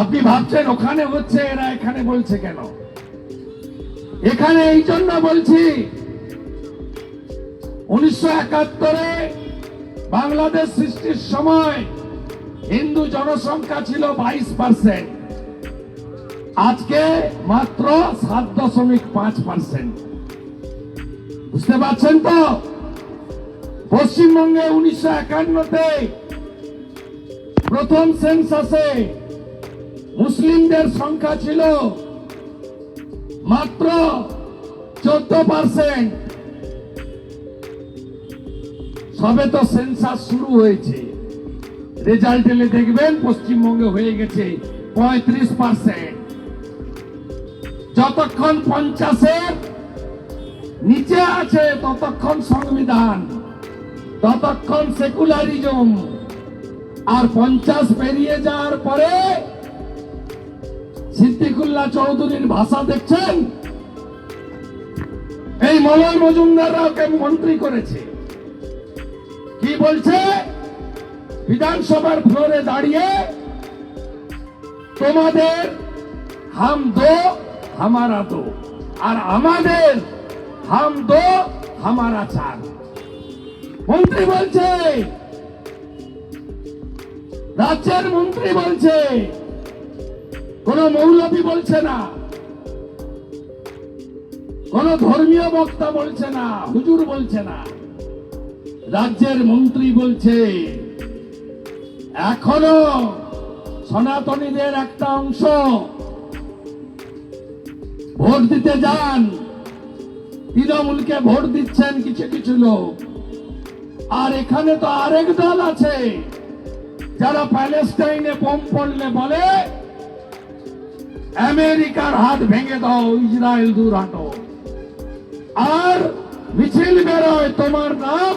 আপনি ভাবছেন ওখানে হচ্ছে, এরা এখানে বলছে কেন? এখানে এই জন্য বলছি, উনিশশো একাত্তরে বাংলাদেশ সৃষ্টির সময় হিন্দু জনসংখ্যা ছিল বাইশ পার্সেন্ট আজকে মাত্র সাত দশমিক পাঁচ পার্সেন্ট বুঝতে পারছেন তো? পশ্চিমবঙ্গে উনিশশো একান্নতে প্রথম সেন্সাসে মুসলিমদের সংখ্যা ছিল মাত্র চোদ্দ পার্সেন্ট সবে তো সেন্সাস শুরু হয়েছে। রেজাল্ট এলে দেখবেন পশ্চিমবঙ্গে হয়ে গেছে পঁয়ত্রিশ পার্সেন্ট যতক্ষণ পঞ্চাশের নিচে আছে, ততক্ষণ সংবিধান, ততক্ষণ সেকুলারিজম আর পঞ্চাশ পেরিয়ে যাওয়ার পরে সিদ্দিকুল্লাহ চৌধুরীর ভাষা দেখছেন? এই মলয় মজুমদাররা ওকে মন্ত্রী করেছে? কি বলছে? বিধানসভার ফ্লোরে দাঁড়িয়ে তোমাদের হাম দো, হামারা দো। আর আমাদের হাম দো, হামারা চার মন্ত্রী বলছে, রাজ্যের মন্ত্রী বলছে কোন মৌলবী বলছে না। কোন ধর্মীয় বক্তা বলছে না, হুজুর বলছে না। রাজ্যের মন্ত্রী বলছে, এখনও সনাতনীদের একটা অংশ ভোট দিতে যান। তৃণমূলকে ভোট দিচ্ছেন কিছু কিছু লোক। আর এখানে তো আরেক দল আছে, যারা প্যালেস্টাইনে বোম পড়লে বলে আমেরিকার হাত ভেঙে দাও, ইসরায়েল দূর হাঁটো। আর মিছিল বেরোয়, তোমার নাম,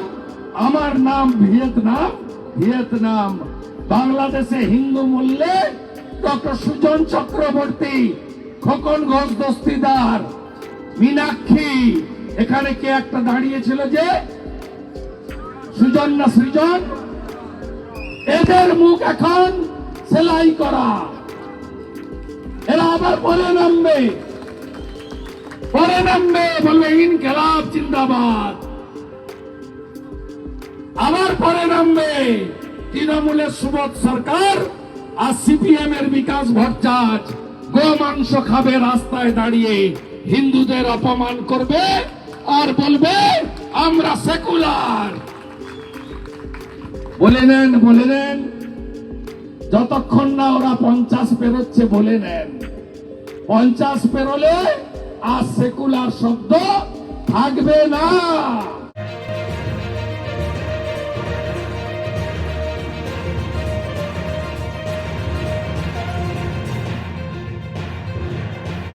আমার নাম ভিয়েতনাম। ভিয়েতনাম, বাংলাদেশে হিন্দু মূল্যে ডক্টর সুজন চক্রবর্তী, খোকন ঘোষ দস্তিদার, মীনাক্ষী। এখানে কে একটা দাঁড়িয়েছিল যে? সুজন না সৃজন? এদের মুখ এখন সেলাই করা। এরা আবার পরে নামবে। পরে নামবে, বলবে, ইনকেলাব, জিন্দাবাদ। আবার পরে নামবে তৃণমূলের সুবোধ সরকার আর সিপিএম এর বিকাশ ভট্টাচ। গো মাংস খাবে রাস্তায় দাঁড়িয়ে, হিন্দুদের অপমান করবে আর বলবে, আমরা সেকুলার। বলে নেন বলে নেন। যতক্ষণ না ওরা পঞ্চাশ পেরোচ্ছে বলে নেন। পঞ্চাশ পেরোলে আর সেকুলার শব্দ থাকবে না।